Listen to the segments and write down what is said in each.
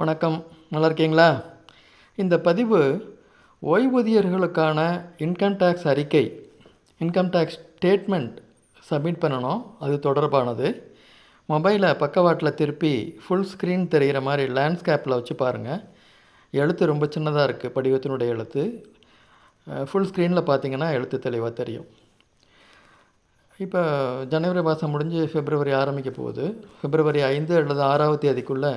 வணக்கம். நல்லா இருக்கீங்களா இந்த பதிவு ஓய்வூதியர்களுக்கான இன்கம் டேக்ஸ் அறிக்கை இன்கம் டேக்ஸ் ஸ்டேட்மெண்ட் சப்மிட் பண்ணணும். அது தொடர்பானது. மொபைலை பக்கவாட்டில் திருப்பி ஃபுல் ஸ்க்ரீன் தெரிகிற மாதிரி லேண்ட்ஸ்கேப்பில் வச்சு பாருங்கள் எழுத்து ரொம்ப சின்னதாக இருக்குது படிவத்தினுடைய எழுத்து. ஃபுல் ஸ்க்ரீனில் பார்த்தீங்கன்னா எழுத்து தெளிவாக தெரியும். இப்போ ஜனவரி மாதம் முடிஞ்சு பிப்ரவரி ஆரம்பிக்க போகுது. பிப்ரவரி ஐந்து அல்லது ஆறாவது தேதிக்குள்ளே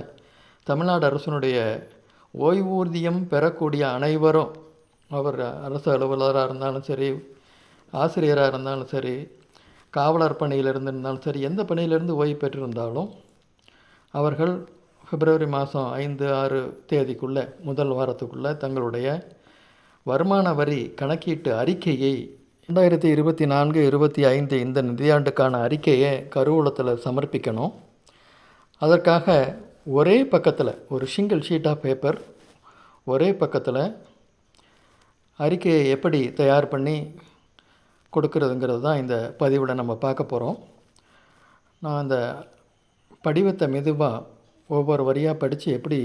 தமிழ்நாடு அரசனுடைய ஓய்வூதியம் பெறக்கூடிய அனைவரும் அவர் அரசு அலுவலராக இருந்தாலும் சரி ஆசிரியராக இருந்தாலும் சரி காவலர் பணியில் இருந்திருந்தாலும் சரி எந்த பணியிலிருந்து ஓய்வு பெற்றிருந்தாலும் அவர்கள் பிப்ரவரி மாதம் ஐந்து ஆறு தேதிக்குள்ளே முதல் வாரத்துக்குள்ளே தங்களுடைய வருமான வரி கணக்கீட்டு அறிக்கையை ரெண்டாயிரத்தி இருபத்தி நான்கு இருபத்தி ஐந்து இந்த நிதியாண்டுக்கான அறிக்கையை கருவூலத்தில் சமர்ப்பிக்கணும். அதற்காக ஒரே பக்கத்தில் ஒரு சிங்கிள் ஷீட் ஆஃப் பேப்பர் ஒரே பக்கத்தில் அறிக்கையை எப்படி தயார் பண்ணி கொடுக்கறதுங்கிறது தான் இந்த பதிவில் நம்ம பார்க்க போகிறோம் நான் அந்த படிவத்தை மெதுவாக ஒவ்வொரு வரியாக படித்து எப்படி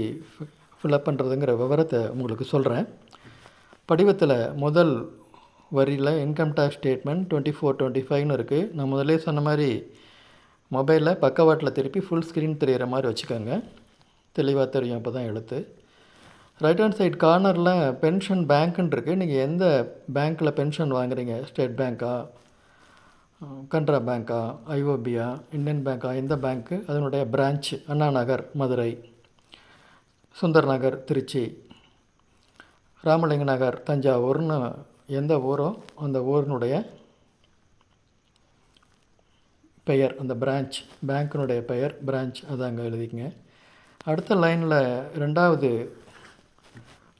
ஃபில்அப் பண்ணுறதுங்கிற விவரத்தை உங்களுக்கு சொல்கிறேன் படிவத்தில் முதல் வரியில் income tax statement twenty four twenty ஃபைவ்னு இருக்குது நான் முதல்ல சொன்ன மாதிரி மொபைலில் பக்கவாட்டில் திருப்பி ஃபுல் ஸ்க்ரீன் தெரிகிற மாதிரி வச்சுக்கோங்க. தெளிவாக தெரியும் அப்போ தான் எழுத்து. ரைட் ஹேண்ட் சைட் கார்னரில் பென்ஷன் பேங்க்குன்னு இருக்குது நீங்கள் எந்த பேங்க்கில் பென்ஷன் வாங்குறீங்க? ஸ்டேட் பேங்க்கா கனரா பேங்க்கா ஐஓபியா இந்தியன் பேங்க்கா எந்த பேங்க்கு அதனுடைய பிரான்ச் அண்ணா நகர் மதுரை. சுந்தர் நகர் திருச்சி. ராமலிங்க நகர் தஞ்சாவூர்னு எந்த ஊரோ அந்த ஊரினுடைய பெயர் அந்த பிரான்ச் பேங்க்கினுடைய பெயர் பிரான்ச் அதை அங்கே எழுதிக்கங்க. அடுத்த லைனில் ரெண்டாவது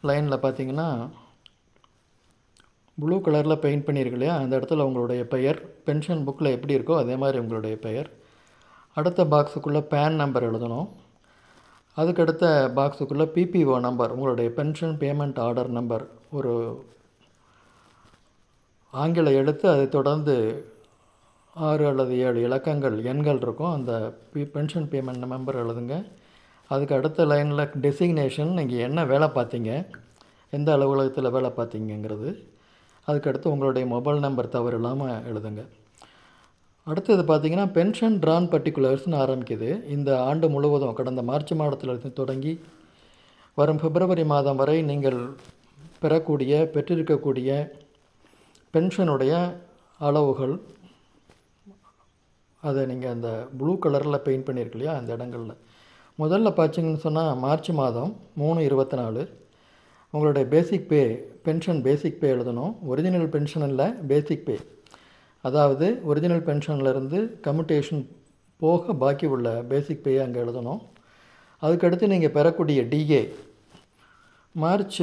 லைனில் பார்த்தீங்கன்னா ப்ளூ கலரில் பெயிண்ட் பண்ணியிருக்கு இல்லையா? அந்த இடத்துல உங்களுடைய பெயர் பென்ஷன் புக்கில் எப்படி இருக்கோ அதே மாதிரி உங்களுடைய பெயர். அடுத்த பாக்ஸுக்குள்ளே பேன் நம்பர் எழுதணும். அதுக்கடுத்த பாக்ஸுக்குள்ளே பிபிஓ நம்பர் உங்களுடைய பென்ஷன் பேமெண்ட் ஆர்டர் நம்பர் ஒரு ஆங்கில எழுத்து அதை தொடர்ந்து ஆறு அல்லது ஏழு இலக்கங்கள் எண்கள் இருக்கும். அந்த பி பென்ஷன் பேமெண்ட் மெம்பர் எழுதுங்க. அதுக்கு அடுத்த லைனில் டெசிக்னேஷன் நீங்கள் என்ன வேலை பார்த்தீங்க எந்த அலுவலகத்தில் வேலை பார்த்தீங்கங்கிறது. அதுக்கடுத்து உங்களுடைய மொபைல் நம்பர் தவறு இல்லாமல் எழுதுங்க. அடுத்தது பார்த்திங்கன்னா பென்ஷன் ட்ரான் பர்டிகுலர்ஸ்னு ஆரம்பிக்குது. இந்த ஆண்டு முழுவதும் கடந்த மார்ச் மாதத்திலிருந்து தொடங்கி வரும் பிப்ரவரி மாதம் வரை நீங்கள் பெறக்கூடிய பெற்றிருக்கக்கூடிய பென்ஷனுடைய அளவுகள் அதை நீங்கள் அந்த ப்ளூ கலரில் பெயிண்ட் பண்ணியிருக்கு இல்லையா அந்த இடங்களில். முதல்ல பார்த்தீங்கன்னு சொன்னால் மார்ச் மாதம் மூணு இருபத்தி நாலு உங்களுடைய பேசிக் பே பென்ஷன் பேசிக் பே எழுதணும். ஒரிஜினல் பென்ஷன் இல்லை பேசிக் பே அதாவது ஒரிஜினல் பென்ஷன்லேருந்து கம்யூட்டேஷன் போக பாக்கி உள்ள பேசிக் பேயை அங்கே எழுதணும். அதுக்கடுத்து நீங்கள் பெறக்கூடிய டிஏ மார்ச்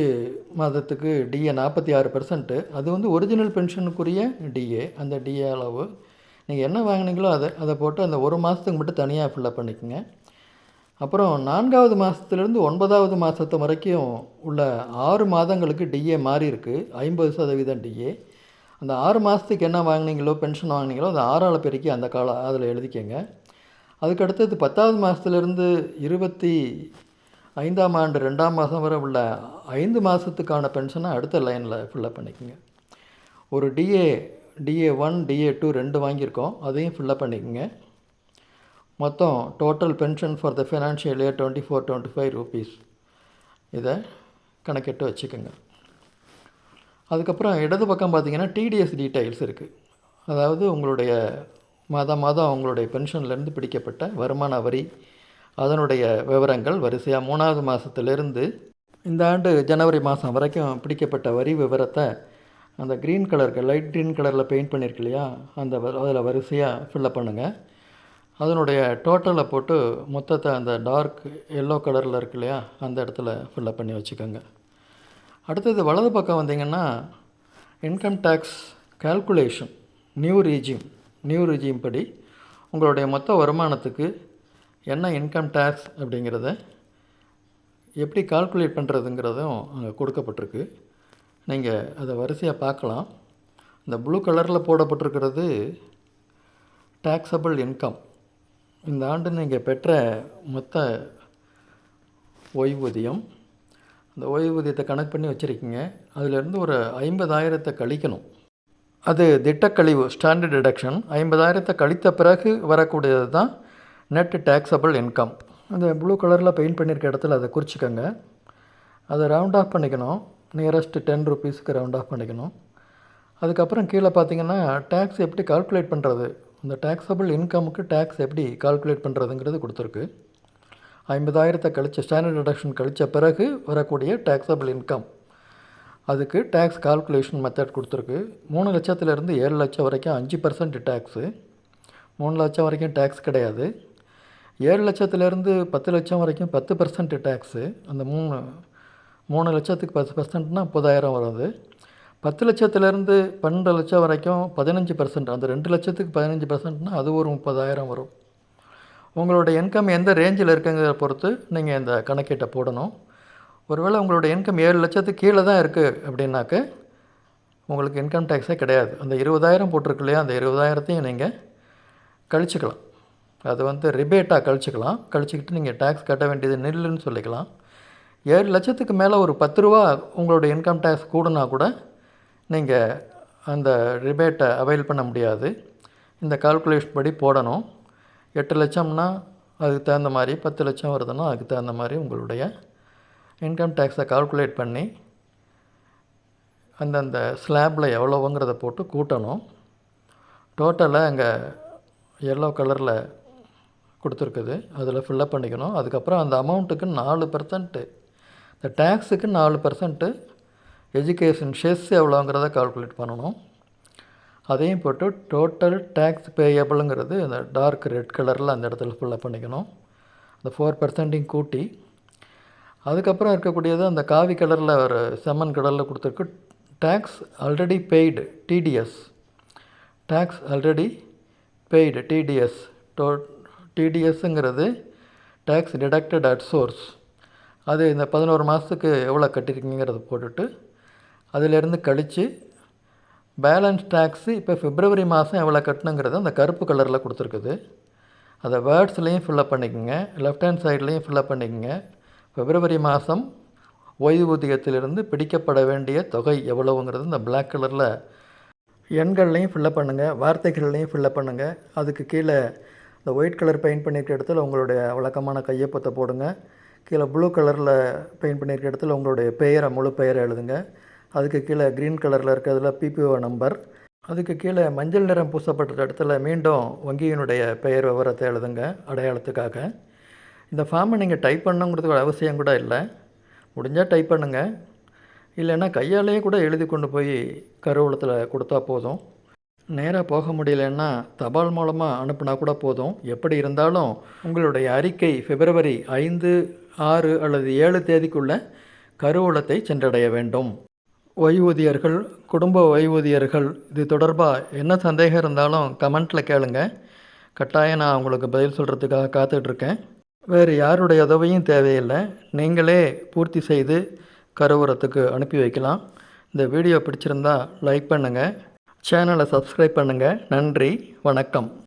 மாதத்துக்கு டிஏ நாற்பத்தி ஆறு பெர்சன்ட்டு அது வந்து ஒரிஜினல் பென்ஷனுக்குரிய டிஏ அந்த டிஏ அளவு நீங்கள் என்ன வாங்கினீங்களோ அதை அதை போட்டு அந்த ஒரு மாதத்துக்கு மட்டும் தனியாக ஃபில்லப் பண்ணிக்கோங்க. அப்புறம் நான்காவது மாதத்துலேருந்து ஒன்பதாவது மாதத்து வரைக்கும் உள்ள ஆறு மாதங்களுக்கு டிஏ மாறி இருக்குது ஐம்பது சதவீதம் டிஏ அந்த ஆறு மாதத்துக்கு என்ன வாங்கினீங்களோ பென்ஷன் வாங்கினீங்களோ அந்த ஆறால் பெருக்கி அந்த கால அதில் எழுதிக்கங்க. அதுக்கடுத்தது பத்தாவது மாதத்துலேருந்து இருபத்தி ஐந்தாம் ஆண்டு ரெண்டாம் மாதம் வரை உள்ள ஐந்து மாதத்துக்கான பென்ஷனை அடுத்த லைனில் ஃபில்லப் பண்ணிக்கோங்க. ஒரு DA DA one DA two ரெண்டு வாங்கியிருக்கோம். அதையும் ஃபில்லப் பண்ணிக்கோங்க. மொத்தம் total pension for the financial year twenty four twenty five rupees இதை கணக்கிட்டு வச்சுக்கோங்க. அதுக்கப்புறம் இடது பக்கம் பார்த்திங்கன்னா டிடிஎஸ் டீட்டெயில்ஸ் இருக்குது அதாவது உங்களுடைய மாதம் மாதம் உங்களுடைய பென்ஷன்லேருந்து பிடிக்கப்பட்ட வருமான வரி அதனுடைய விவரங்கள் வரிசையாக மூணாவது மாதத்துலேருந்து இந்த ஆண்டு ஜனவரி மாதம் வரைக்கும் பிடிக்கப்பட்ட வரி விவரத்தை அந்த க்ரீன் கலருக்கு லைட் க்ரீன் கலரில் பெயிண்ட் பண்ணியிருக்கு இல்லையா? அந்த அதில் வரிசையாக ஃபில்லப் பண்ணுங்கள் அதனுடைய டோட்டலை போட்டு மொத்தத்தை அந்த டார்க் எல்லோ கலரில் இருக்கு இல்லையா? அந்த இடத்துல ஃபில்லப் பண்ணி வச்சுக்கோங்க. அடுத்தது வலது பக்கம் வந்தீங்கன்னா income tax calculation new regime new regime படி உங்களுடைய மொத்த வருமானத்துக்கு என்ன இன்கம் டேக்ஸ் அப்படிங்கிறத எப்படி கால்குலேட் பண்ணுறதுங்கிறதும் அங்கே கொடுக்கப்பட்டிருக்கு. நீங்கள் அதை வரிசையாக பார்க்கலாம். இந்த ப்ளூ கலரில் போடப்பட்டிருக்கிறது டேக்ஸபிள் இன்கம் இந்த ஆண்டு நீங்கள் பெற்ற மொத்த ஓய்வூதியம் அந்த ஓய்வூதியத்தை கணக்கு பண்ணி வச்சுருக்கீங்க. அதிலேருந்து ஒரு ஐம்பதாயிரத்தை கழிக்கணும். அது திட்டக்கழிவு ஸ்டாண்டர்ட் டிடக்ஷன் ஐம்பதாயிரத்தை கழித்த பிறகு வரக்கூடியது தான் நெட் டேக்ஸபிள் இன்கம் அந்த ப்ளூ கலரில் பெயிண்ட் பண்ணியிருக்க இடத்துல அதை குறிச்சிக்கோங்க. அதை ரவுண்ட் ஆஃப் பண்ணிக்கணும். நியரஸ்ட் டென் ருபீஸ்க்கு ரவுண்ட் ஆஃப் பண்ணிக்கணும். அதுக்கப்புறம் கீழே பார்த்தீங்கன்னா டேக்ஸ் எப்படி கால்குலேட் பண்ணுறது இந்த டேக்ஸபிள் இன்கமுக்கு டேக்ஸ் எப்படி கால்குலேட் பண்ணுறதுங்கிறது கொடுத்துருக்கு. ஐம்பதாயிரத்தை கழிச்ச ஸ்டாண்டர்ட் டிடக்ஷன் கழித்த பிறகு வரக்கூடிய டேக்ஸபிள் இன்கம் அதுக்கு டேக்ஸ் கால்குலேஷன் மெத்தட் கொடுத்துருக்கு. மூணு லட்சத்துலேருந்து ஏழு லட்சம் வரைக்கும் அஞ்சு பர்சன்ட் டேக்ஸு மூணு லட்சம் வரைக்கும் டேக்ஸ் கிடையாது. ஏழு லட்சத்துலேருந்து பத்து லட்சம் வரைக்கும் பத்து பர்சன்ட் டேக்ஸு அந்த மூணு மூணு லட்சத்துக்கு பத்து பர்சன்ட்னா முப்பதாயிரம் வருது. பத்து லட்சத்துலேருந்து பன்னெண்டு லட்சம் வரைக்கும் பதினஞ்சு பர்சன்ட் அந்த ரெண்டு லட்சத்துக்கு பதினஞ்சு பர்சன்ட்னா அது ஒரு முப்பதாயிரம் வரும். உங்களோட இன்கம் எந்த ரேஞ்சில் இருக்குங்கிறத பொறுத்து நீங்கள் இந்த கணக்கீட்டை போடணும். ஒருவேளை உங்களோட இன்கம் ஏழு லட்சத்துக்கு கீழே தான் இருக்குது அப்படின்னாக்க உங்களுக்கு இன்கம் டேக்ஸே கிடையாது. அந்த இருபதாயிரம் போட்டிருக்கு இல்லையா அந்த இருபதாயிரத்தையும் நீங்கள் கழிச்சுக்கலாம். அது வந்து ரிபேட்டாக கழிச்சுக்கலாம். கழிச்சுக்கிட்டு நீங்கள் டேக்ஸ் கட்ட வேண்டியது நில்லுன்னு சொல்லிக்கலாம். ஏழு லட்சத்துக்கு மேலே ஒரு பத்து ரூபா உங்களோட இன்கம் டேக்ஸ் கூடுனா கூட நீங்கள் அந்த ரிபேட்டை அவைல் பண்ண முடியாது. இந்த கால்குலேஷன் படி போடணும். எட்டு லட்சம்னா அதுக்கு தகுந்த மாதிரி பத்து லட்சம் வருதுன்னா அதுக்கு தகுந்த மாதிரி உங்களுடைய இன்கம் டேக்ஸை கால்குலேட் பண்ணி அந்தந்த ஸ்லாப்பில் எவ்வளோங்கிறத போட்டு கூட்டணும். டோட்டலாக அங்கே எல்லோ கலரில் கொடுத்துருக்குது. அதில் ஃபில்லப் பண்ணிக்கணும். அதுக்கப்புறம் அந்த அமௌண்ட்டுக்கு நாலு பர்சன்ட்டு இந்த டேக்ஸுக்கு நாலு பர்சன்ட்டு எஜுகேஷன் ஷெஸ் எவ்வளோங்கிறத கால்குலேட் பண்ணணும். அதையும் போட்டு டோட்டல் டேக்ஸ் பேயபிளுங்கிறது அந்த டார்க் ரெட் கலரில் அந்த இடத்துல ஃபுல்லாக பண்ணிக்கணும். அந்த ஃபோர் பர்சன்ட்டையும் கூட்டி அதுக்கப்புறம் இருக்கக்கூடியது அந்த காவி கலரில் ஒரு செம்மன் கலரில் கொடுத்துருக்கு tax already paid TDS tax already paid TDS to டிடிஎஸ்ங்கிறது டேக்ஸ் டிடக்டட் அட் சோர்ஸ் அது இந்த பதினோரு மாதத்துக்கு எவ்வளோ கட்டியிருக்கீங்கிறத போட்டுட்டு அதிலேருந்து கழித்து பேலன்ஸ் டேக்ஸு இப்போ பிப்ரவரி மாதம் எவ்வளோ கட்டணுங்கிறது அந்த கருப்பு கலரில் கொடுத்துருக்குது. அதை வேர்ட்ஸ்லேயும் ஃபில்லப் பண்ணிக்கோங்க லெஃப்ட் ஹேண்ட் சைட்லேயும் ஃபில்லப் பண்ணிக்கோங்க. பிப்ரவரி மாதம் ஓய்வூதியத்திலிருந்து பிடிக்கப்பட வேண்டிய தொகை எவ்வளவுங்கிறது இந்த பிளாக் கலரில் எண்கள்லையும் ஃபில்லப் பண்ணுங்கள் வார்த்தைகள்லையும் ஃபில்லப் பண்ணுங்கள் அதுக்கு கீழே இந்த ஒயிட் கலர் பெயிண்ட் பண்ணியிருக்க இடத்துல உங்களுடைய வழக்கமான கையொப்பத்தை போடுங்க. கீழே ப்ளூ கலரில் பெயிண்ட் பண்ணியிருக்க இடத்துல உங்களுடைய பெயரை முழு பெயரை எழுதுங்க. அதுக்கு கீழே க்ரீன் கலரில் இருக்கிறதுல பிபிஓ நம்பர். அதுக்கு கீழே மஞ்சள் நிறம் பூசப்பட்ட இடத்துல மீண்டும் வங்கியினுடைய பெயர் விவரத்தை எழுதுங்க அடையாளத்துக்காக. இந்த ஃபார்மை நீங்கள் டைப் பண்ணுங்கிறதுக்கு அவசியம் கூட இல்லை. முடிஞ்சால் டைப் பண்ணுங்கள் இல்லைன்னா கையாலேயே கூட எழுதி கொண்டு போய் கருவூலத்தில் கொடுத்தா போதும். நேராக போக முடியலன்னா தபால் மூலமாக அனுப்புனா கூட போதும். எப்படி இருந்தாலும் உங்களுடைய அறிக்கை பிப்ரவரி ஐந்து ஆறு அல்லது ஏழு தேதிக்குள்ளே கருவூலத்தை சென்றடைய வேண்டும். ஓய்வூதியர்கள் குடும்ப ஓய்வூதியர்கள் இது தொடர்பாக என்ன சந்தேகம் இருந்தாலும் கமெண்ட்டில் கேளுங்க. கட்டாயம் நான் உங்களுக்கு பதில் சொல்கிறதுக்காக காத்துட்ருக்கேன். வேறு யாருடைய உதவியும் தேவையில்லை. நீங்களே பூர்த்தி செய்து கருவூலத்துக்கு அனுப்பி வைக்கலாம். இந்த வீடியோ பிடிச்சிருந்தா லைக் பண்ணுங்கள் சேனலை சப்ஸ்கிரைப் பண்ணுங்கள் நன்றி. வணக்கம்.